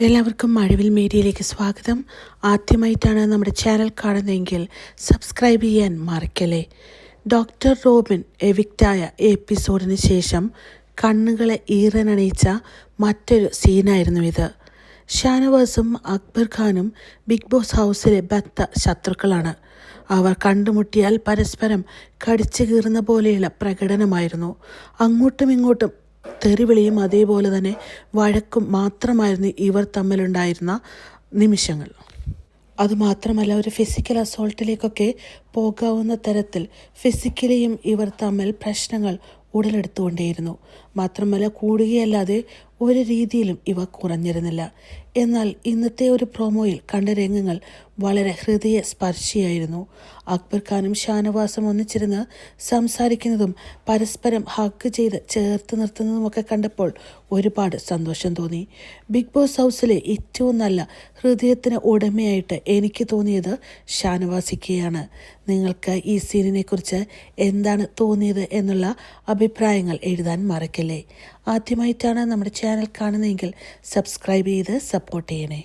എല്ലാവർക്കും മഴവിൽ മീഡിയയിലേക്ക് സ്വാഗതം. ആദ്യമായിട്ടാണ് നമ്മുടെ ചാനൽ കാണുന്നതെങ്കിൽ സബ്സ്ക്രൈബ് ചെയ്യാൻ മറക്കല്ലേ. ഡോക്ടർ റോബിൻ എവിക്റ്റായ എപ്പിസോഡിന് ശേഷം കണ്ണുകളെ ഈറനണിയിച്ച മറ്റൊരു സീനായിരുന്നു ഇത്. ഷാനവാസും അക്ബർ ഖാനും ബിഗ് ബോസ് ഹൗസിലെ ബത്ത ശത്രുക്കളാണ്. അവർ കണ്ടുമുട്ടിയാൽ പരസ്പരം കടിച്ചു കീറുന്ന പോലെയുള്ള പ്രകടനമായിരുന്നു. അങ്ങോട്ടും ഇങ്ങോട്ടും തെറിവിളിയും അതേപോലെ തന്നെ വഴക്കും മാത്രമായിരുന്നു ഇവർ തമ്മിലുണ്ടായിരുന്ന നിമിഷങ്ങൾ. അതുമാത്രമല്ല ഒരു ഫിസിക്കൽ അസോൾട്ടിലേക്കൊക്കെ പോകാവുന്ന തരത്തിൽ ഫിസിക്കലിയും ഇവർ തമ്മിൽ പ്രശ്നങ്ങൾ ഉടലെടുത്തുകൊണ്ടേയിരുന്നു. മാത്രമല്ല കൂടുകയല്ലാതെ ഒരു രീതിയിലും ഇവ കുറഞ്ഞിരുന്നില്ല. എന്നാൽ ഇന്നത്തെ ഒരു പ്രൊമോയിൽ കണ്ട രംഗങ്ങൾ വളരെ ഹൃദയ സ്പർശിയായിരുന്നു. അക്ബർ ഖാനും ഷാനവാസും ഒന്നിച്ചിരുന്ന് സംസാരിക്കുന്നതും പരസ്പരം ഹക്ക് ചെയ്ത് ചേർത്ത് നിർത്തുന്നതുമൊക്കെ കണ്ടപ്പോൾ ഒരുപാട് സന്തോഷം തോന്നി. ബിഗ് ബോസ് ഹൗസിലെ ഏറ്റവും നല്ല ഹൃദയത്തിന് ഉടമയായിട്ട് എനിക്ക് തോന്നിയത് ഷാനവാസിക്കയാണ്. നിങ്ങൾക്ക് ഈ സീനിനെക്കുറിച്ച് എന്താണ് തോന്നിയത് എന്നുള്ള അഭിപ്രായങ്ങൾ എഴുതാൻ മറക്കല്ലേ? ആദ്യമായിട്ടാണ് നമ്മുടെ ചാനൽ കാണുന്നതെങ്കിൽ സബ്സ്ക്രൈബ് ചെയ്ത് സപ്പോർട്ട് ചെയ്യണേ.